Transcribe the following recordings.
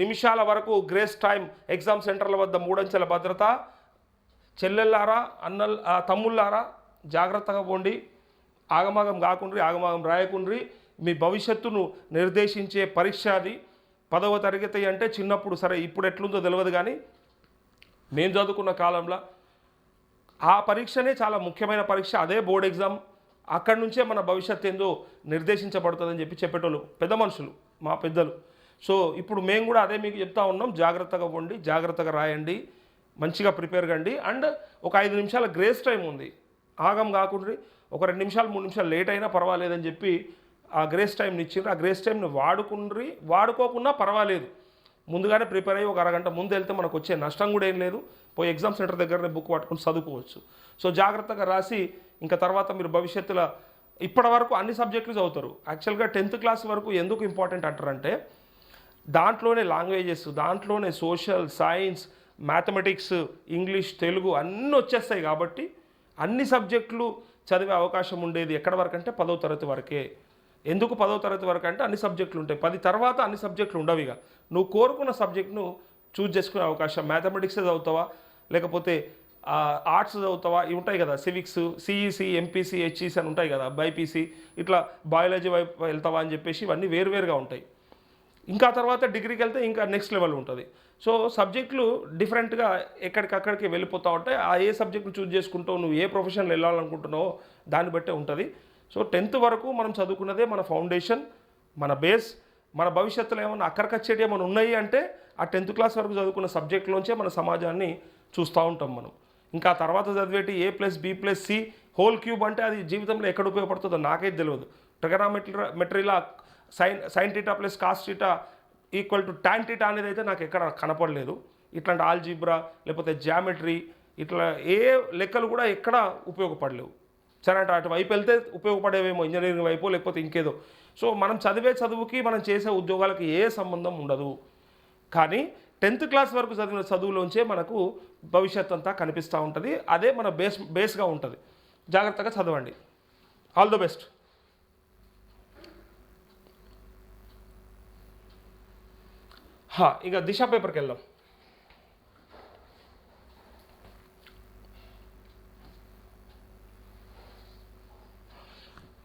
నిమిషాల వరకు grace time exam సెంటర్ల వద్ద మూడంచెల భద్రత. చెల్లెళ్ళారా అన్నల్ తమ్ముళ్ళారా జాగ్రత్తగా పోండి. ఆగమాగం కాకుండ్రి ఆగమాగం రాయకుండ్రి. మీ భవిష్యత్తును నిర్దేశించే పరీక్ష అది. పదవ తరగతి అంటే చిన్నప్పుడు సరే ఇప్పుడు ఎట్లుందో తెలియదు కానీ మేము చదువుకున్న కాలంలో ఆ పరీక్షనే చాలా ముఖ్యమైన పరీక్ష. అదే బోర్డ్ ఎగ్జామ్. అక్కడి నుంచే మన భవిష్యత్ ఏందో నిర్దేశించబడుతుందని చెప్పి చెప్పేటోళ్ళు పెద్ద మనుషులు మా పెద్దలు. సో ఇప్పుడు మేము కూడా అదే మీకు చెప్తా ఉన్నాం. జాగ్రత్తగా ఉండి జాగ్రత్తగా రాయండి మంచిగా ప్రిపేర్ కండి. అండ్ ఒక ఐదు నిమిషాల గ్రేస్ టైం ఉంది. ఆగం కాకుండా ఒక రెండు నిమిషాలు మూడు నిమిషాలు లేట్ అయినా పర్వాలేదని చెప్పి ఆ గ్రేస్ టైంని ఇచ్చిండ్రు. ఆ గ్రేస్ టైంని వాడుకుండ్రి వాడుకోకున్నా పర్వాలేదు. ముందుగానే ప్రిపేర్ అయ్యి ఒక అరగంట ముందు వెళ్తే మనకు వచ్చే నష్టం కూడా ఏం లేదు. పోయి ఎగ్జామ్ సెంటర్ దగ్గరనే బుక్ పట్టుకొని చదువుకోవచ్చు. సో జాగ్రత్తగా రాసి ఇంకా తర్వాత మీరు భవిష్యత్తులో ఇప్పటి వరకు అన్ని సబ్జెక్టులు చదువుతారు. యాక్చువల్గా టెన్త్ క్లాస్ వరకు ఎందుకు ఇంపార్టెంట్ అంటారంటే దాంట్లోనే లాంగ్వేజెస్ దాంట్లోనే social science mathematics English Telugu అన్నీ వచ్చేస్తాయి కాబట్టి అన్ని సబ్జెక్టులు చదివే అవకాశం ఉండేది ఎక్కడ వరకు అంటే పదో తరగతి వరకే. ఎందుకు పదో తరగతి వరకు అంటే అన్ని సబ్జెక్టులు ఉంటాయి. పది తర్వాత అన్ని సబ్జెక్టులు ఉండవు ఇక. నువ్వు కోరుకున్న సబ్జెక్ట్ను చూజ్ చేసుకునే అవకాశం మ్యాథమెటిక్స్ చదువుతావా? లేకపోతే ఆర్ట్స్ చదువుతావా? ఇవి ఉంటాయి కదా సివిక్స్ సిఈసి ఎంపీసీ హెచ్ఈసి అని ఉంటాయి కదా బైపీసీ ఇట్లా బయాలజీ వైపు వెళ్తావా అని చెప్పేసి ఇవన్నీ వేరువేరుగా ఉంటాయి. ఇంకా తర్వాత డిగ్రీకి వెళ్తే ఇంకా నెక్స్ట్ లెవెల్ ఉంటుంది. సో సబ్జెక్టులు డిఫరెంట్గా ఎక్కడికక్కడికి వెళ్ళిపోతూ ఉంటాయి. ఆ ఏ సబ్జెక్టులు చూజ్ చేసుకుంటావు నువ్వు ఏ ప్రొఫెషన్లో వెళ్ళాలనుకుంటున్నావో దాన్ని బట్టే ఉంటుంది. సో టెన్త్ వరకు మనం చదువుకున్నదే మన ఫౌండేషన్ మన బేస్ మన భవిష్యత్తులో ఏమైనా అక్కడికొచ్చేటి ఏమైనా ఉన్నాయి అంటే ఆ టెన్త్ క్లాస్ వరకు చదువుకున్న సబ్జెక్టులోంచే మన సమాజాన్ని చూస్తూ ఉంటాం మనం. ఇంకా తర్వాత చదివేటి a plus b plus c whole cube అంటే అది జీవితంలో ఎక్కడ ఉపయోగపడుతుందో నాకైతే తెలియదు. Trigonometry మెట్రీలా sine sine theta plus cos theta equal to tan theta అనేది అయితే నాకు ఎక్కడ కనపడలేదు. ఇట్లాంటి ఆల్జీబ్రా లేకపోతే జామెట్రీ ఇట్లా ఏ లెక్కలు కూడా ఎక్కడ ఉపయోగపడలేవు. సరే అంటే అటు వైపు వెళ్తే ఉపయోగపడేవేమో ఇంజనీరింగ్ వైపు లేకపోతే ఇంకేదో. సో మనం చదివే చదువుకి మనం చేసే ఉద్యోగాలకి ఏ సంబంధం ఉండదు. కానీ టెన్త్ క్లాస్ వరకు చదివిన చదువులోంచే మనకు భవిష్యత్ అంతా కనిపిస్తూ ఉంటుంది. అదే మన బేస్ బేస్గా ఉంటుంది. జాగ్రత్తగా చదవండి. ఆల్ ద బెస్ట్ హా ఇక దిశ పేపర్కి వెళ్దాం.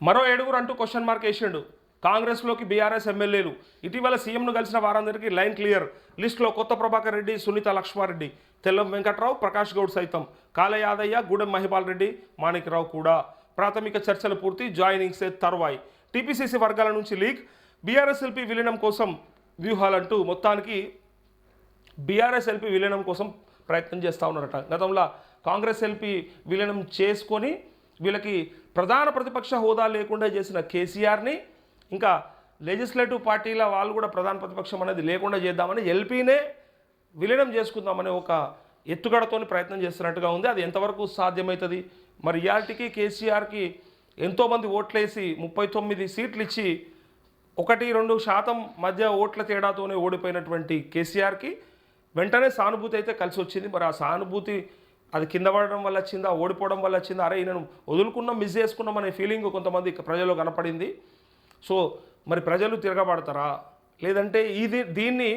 మరో ఏడుగురు అంటూ క్వశ్చన్ మార్క్ వేసిండు. కాంగ్రెస్లోకి బీఆర్ఎస్ ఎమ్మెల్యేలు. ఇటీవల సీఎంను కలిసిన వారందరికీ లైన్ క్లియర్. లిస్టులో కొత్త ప్రభాకర్ రెడ్డి సునీత లక్ష్మారెడ్డి. తెల్లం వెంకట్రావు ప్రకాష్ గౌడ్ సైతం. కాలయాదయ్య గూడెం మహిపాల్ రెడ్డి మాణిక్రావు కూడా. ప్రాథమిక చర్చలు పూర్తి జాయినింగ్సే తర్వాయి. టీపీసీసీ వర్గాల నుంచి లీక్. బీఆర్ఎస్ ఎల్పీ విలీనం కోసం వ్యూహాలంటూ మొత్తానికి బీఆర్ఎస్ ఎల్పి విలీనం కోసం ప్రయత్నం చేస్తూ ఉన్నారట. గతంలో కాంగ్రెస్ ఎల్పీ విలీనం చేసుకొని వీళ్ళకి ప్రధాన ప్రతిపక్ష హోదా లేకుండా చేసిన కేసీఆర్ని ఇంకా లెజిస్లేటివ్ పార్టీల వాళ్ళు కూడా ప్రధాన ప్రతిపక్షం అనేది లేకుండా చేద్దామని ఎల్పీనే విలీనం చేసుకుందామనే ఒక ఎత్తుగడతోని ప్రయత్నం చేస్తున్నట్టుగా ఉంది. అది ఎంతవరకు సాధ్యమవుతుంది మరి ఇయాల్టికి కేసీఆర్కి ఎంతోమంది ఓట్లేసి ముప్పై తొమ్మిది సీట్లు ఇచ్చి ఒకటి రెండు శాతం మధ్య ఓట్ల తేడాతోనే ఓడిపోయినటువంటి కేసీఆర్కి వెంటనే సానుభూతి అయితే కలిసి వచ్చింది. మరి ఆ సానుభూతి అది కింద పడడం వల్ల వచ్చిందా ఓడిపోవడం వల్ల వచ్చిందా? అరే నేను వదులుకున్నాం మిస్ చేసుకున్నాం అనే ఫీలింగ్ కొంతమంది ప్రజల్లో కనపడింది. సో మరి ప్రజలు తిరగబడతారా? లేదంటే ఇది దీన్ని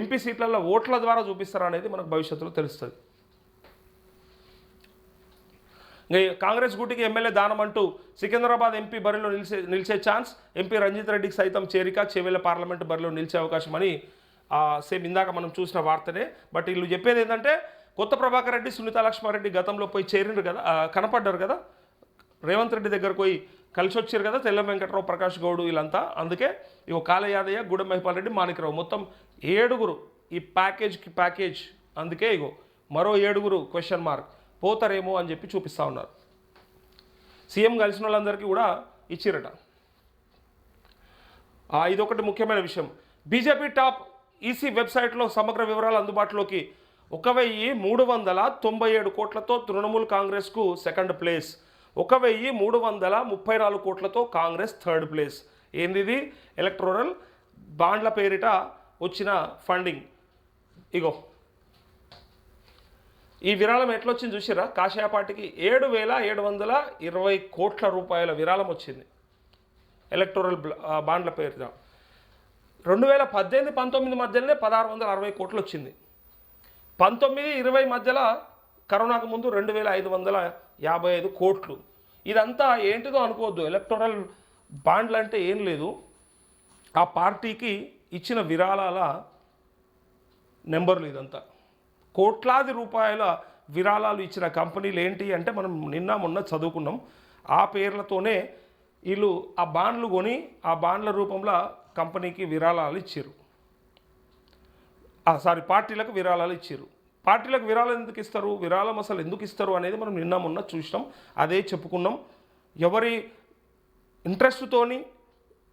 ఎంపీ సీట్లలో ఓట్ల ద్వారా చూపిస్తారా అనేది మనకు భవిష్యత్తులో తెలుస్తుంది ఇంకా ఈ కాంగ్రెస్ గుటికి ఎమ్మెల్యే దానం అంటూ సికింద్రాబాద్ ఎంపీ బరిలో నిలిచే నిలిచే ఛాన్స్ ఎంపీ రంజిత్ రెడ్డికి సైతం చేరిక చెవెల పార్లమెంట్ బరిలో నిలిచే అవకాశం అని సేమ్ ఇందాక మనం చూసిన వార్తనే. బట్ వీళ్ళు చెప్పేది ఏంటంటే కొత్త ప్రభాకర్ రెడ్డి సునీత లక్ష్మారెడ్డి గతంలో పోయి చేరిండ్రు కదా కనపడ్డారు కదా? రేవంత్ రెడ్డి దగ్గరకు పోయి కలిసి వచ్చారు కదా తెల్ల వెంకట్రావు ప్రకాష్ గౌడ్ వీళ్ళంతా. అందుకే ఇగో కాలయాదయ్య గుడ మహిపాల్ రెడ్డి మాణిక్రావు. మొత్తం ఏడుగురు ఈ ప్యాకేజ్కి ప్యాకేజ్. అందుకే ఇగో మరో ఏడుగురు క్వశ్చన్ మార్క్ పోతారేమో అని చెప్పి చూపిస్తూ ఉన్నారు. సీఎం కలిసిన వాళ్ళందరికీ కూడా ఇచ్చిరట. ఇదొకటి ముఖ్యమైన విషయం. బీజేపీ టాప్ ఈసీ వెబ్సైట్లో సమగ్ర వివరాలు అందుబాటులోకి ఒక వెయ్యి మూడు వందల తొంభై ఏడు కోట్లతో తృణమూల్ కాంగ్రెస్కు సెకండ్ ప్లేస్. ఒక వెయ్యి మూడు వందల ముప్పై నాలుగు కోట్లతో కాంగ్రెస్ థర్డ్ ప్లేస్. ఏంది ఇది? ఎలక్ట్రోరల్ బాండ్ల పేరిట వచ్చిన ఫండింగ్. ఇగో. ఈ విరాళం ఎట్లొచ్చింది చూసిరా కాషాయ పార్టీకి ఏడు వేల ఏడు వందల ఇరవై కోట్ల రూపాయల విరాళం వచ్చింది. ఎలక్టోరల్ బ్ల- బాండ్ల పేరున రెండు వేల పద్దెనిమిది పంతొమ్మిది మధ్యలోనే పదహారు వందల అరవై కోట్లు వచ్చింది. పంతొమ్మిది ఇరవై మధ్యలో కరోనాకు ముందు రెండు వేల ఐదు వందల యాభై ఐదు కోట్లు. ఇదంతా ఏంటిదో అనుకోవద్దు. ఎలక్టోరల్ బాండ్లు అంటే ఏం లేదు. ఆ పార్టీకి ఇచ్చిన విరాళాల నెంబర్లు ఇదంతా. కోట్లాది రూపాయల విరాళాలు ఇచ్చిన కంపెనీలు ఏంటి అంటే మనం నిన్న మొన్న చదువుకున్నాం. ఆ పేర్లతోనే వీళ్ళు ఆ బాండ్లు కొని ఆ బాండ్ల రూపంలో కంపెనీకి విరాళాలు ఇచ్చారు. సారీ పార్టీలకు విరాళాలు ఇచ్చారు. పార్టీలకు విరాళాలు ఎందుకు ఇస్తారు? విరాళం అసలు ఎందుకు ఇస్తారు అనేది మనం నిన్న మొన్న చూసినాం. అదే చెప్పుకున్నాం. ఎవరి ఇంట్రెస్ట్తోని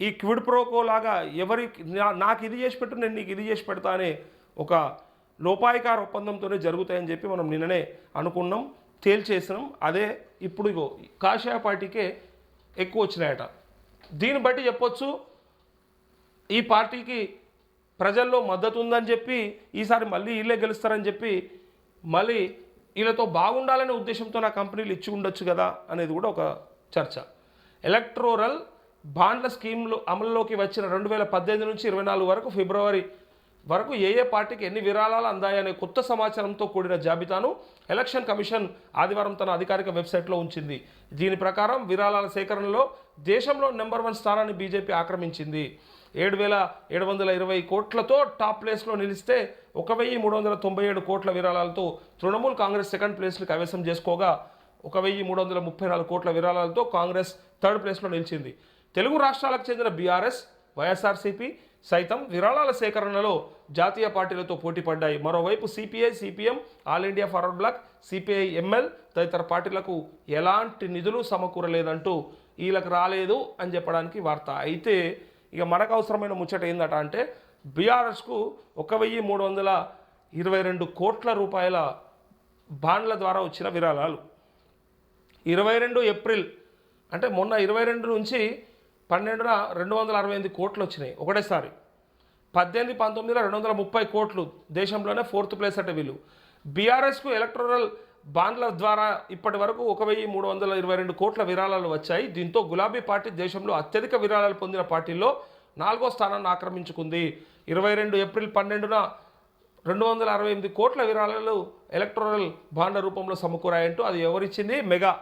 ఈ క్విడ్ ప్రోకో లాగా ఎవరి నా- నాకు ఇది చేసి పెట్టు నేను నీకు ఇది చేసి పెడతా అనే ఒక లోపాయికార ఒప్పందంతోనే జరుగుతాయని చెప్పి మనం నిన్ననే అనుకున్నాం తేల్చేసినాం. అదే ఇప్పుడు ఇగో కాషాయ పార్టీకే ఎక్కువ వచ్చినాయట. దీన్ని బట్టి చెప్పొచ్చు ఈ పార్టీకి ప్రజల్లో మద్దతు ఉందని చెప్పి ఈసారి మళ్ళీ వీళ్ళే గెలుస్తారని చెప్పి మళ్ళీ వీళ్ళతో బాగుండాలనే ఉద్దేశంతో నా కంపెనీలు ఇచ్చి ఉండొచ్చు కదా అనేది కూడా ఒక చర్చ. ఎలక్ట్రోరల్ బాండ్ల స్కీమ్లు అమల్లోకి వచ్చిన రెండు వేల పద్దెనిమిది నుంచి ఇరవై నాలుగు వరకు ఫిబ్రవరి వరకు ఏ ఏ పార్టీకి ఎన్ని విరాళాలు అందాయనే కొత్త సమాచారంతో కూడిన జాబితాను ఎలక్షన్ కమిషన్ ఆదివారం తన అధికారిక వెబ్సైట్లో ఉంచింది. దీని ప్రకారం విరాళాల సేకరణలో దేశంలో నెంబర్ వన్ స్థానాన్ని బీజేపీ ఆక్రమించింది. ఏడు వేల ఏడు వందల ఇరవై కోట్లతో టాప్ ప్లేస్లో నిలిస్తే ఒక వెయ్యి మూడు వందల తొంభై ఏడు కోట్ల విరాళాలతో తృణమూల్ కాంగ్రెస్ సెకండ్ ప్లేస్ని కైవసం చేసుకోగా ఒక వెయ్యి మూడు వందల ముప్పై నాలుగు కోట్ల విరాళాలతో కాంగ్రెస్ థర్డ్ ప్లేస్లో నిలిచింది. తెలుగు రాష్ట్రాలకు చెందిన బీఆర్ఎస్ వైఎస్ఆర్సీపీ సైతం విరాళాల సేకరణలో జాతీయ పార్టీలతో పోటీ పడ్డాయి. మరోవైపు CPI CPM All India Forward Bloc CPI ML తదితర పార్టీలకు ఎలాంటి నిధులు సమకూరలేదంటూ వీళ్ళకి రాలేదు అని చెప్పడానికి వార్త. అయితే ఇక మనకు అవసరమైన ముచ్చట ఏందట అంటే బీఆర్ఎస్కు ఒక వెయ్యి మూడు వందల ఇరవై రెండు కోట్ల రూపాయల బాండ్ల ద్వారా వచ్చిన విరాళాలు. ఇరవై రెండు ఏప్రిల్ అంటే మొన్న ఇరవై రెండు నుంచి పన్నెండున రెండు వందల అరవై ఎనిమిది కోట్లు వచ్చినాయి ఒకటేసారి. పద్దెనిమిది పంతొమ్మిదిలో రెండు వందల ముప్పై కోట్లు దేశంలోనే ఫోర్త్ ప్లేస్ అంటే వీళ్ళు. బీఆర్ఎస్కు ఎలక్టోరల్ బాండ్ల ద్వారా ఇప్పటి వరకు ఒక వెయ్యి మూడు వందల ఇరవై రెండు కోట్ల విరాళాలు వచ్చాయి. దీంతో గులాబీ పార్టీ దేశంలో అత్యధిక విరాళాలు పొందిన పార్టీల్లో నాలుగో స్థానాన్ని ఆక్రమించుకుంది. ఇరవై రెండు ఏప్రిల్ పన్నెండున రెండు వందల అరవై ఎనిమిది కోట్ల విరాళాలు ఎలక్ట్రల్ బాండ్ల రూపంలో సమకూరాయంటూ అది ఎవరిచ్చింది? మెగా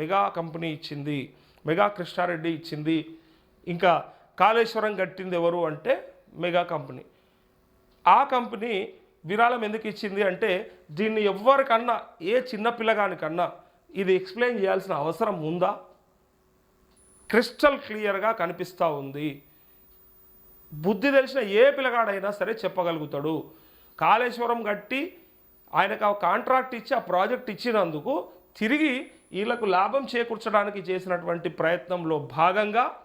మెగా కంపెనీ ఇచ్చింది. మెగా కృష్ణారెడ్డి ఇచ్చింది. ఇంకా కాళేశ్వరం కట్టింది ఎవరు అంటే మెగా కంపెనీ. ఆ కంపెనీ విరాళం ఎందుకు ఇచ్చింది అంటే దీన్ని ఎవరికన్నా ఏ చిన్న పిల్లగానికన్నా ఇది ఎక్స్ప్లెయిన్ చేయాల్సిన అవసరం ఉందా? క్రిస్టల్ క్లియర్గా కనిపిస్తూ ఉంది. బుద్ధి తెలిసిన ఏ పిల్లగాడైనా సరే చెప్పగలుగుతాడు. కాళేశ్వరం కట్టి ఆయనకు ఆ కాంట్రాక్ట్ ఇచ్చి ఆ ప్రాజెక్ట్ ఇచ్చినందుకు తిరిగి వీళ్ళకు లాభం చేకూర్చడానికి చేసినటువంటి ప్రయత్నంలో భాగంగా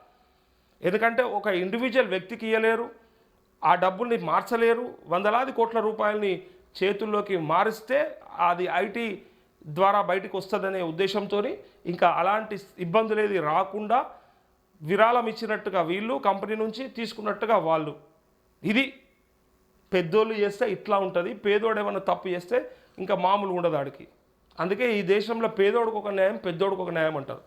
ఎందుకంటే ఒక ఇండివిజువల్ వ్యక్తికి ఇవ్వలేరు ఆ డబ్బుల్ని మార్చలేరు వందలాది కోట్ల రూపాయలని చేతుల్లోకి మారిస్తే అది ఐటీ ద్వారా బయటికి వస్తుందనే ఉద్దేశంతో ఇంకా అలాంటి ఇబ్బందులు ఏది రాకుండా విరాళం ఇచ్చినట్టుగా వీళ్ళు కంపెనీ నుంచి తీసుకున్నట్టుగా వాళ్ళు. ఇది పెద్దోళ్ళు చేస్తే ఇట్లా ఉంటుంది పేదోడు ఏమైనా తప్పు చేస్తే ఇంకా మామూలు ఉండదు ఆడికి. అందుకే ఈ దేశంలో పేదోడికి ఒక న్యాయం పెద్దోడికి ఒక న్యాయం అంటారు.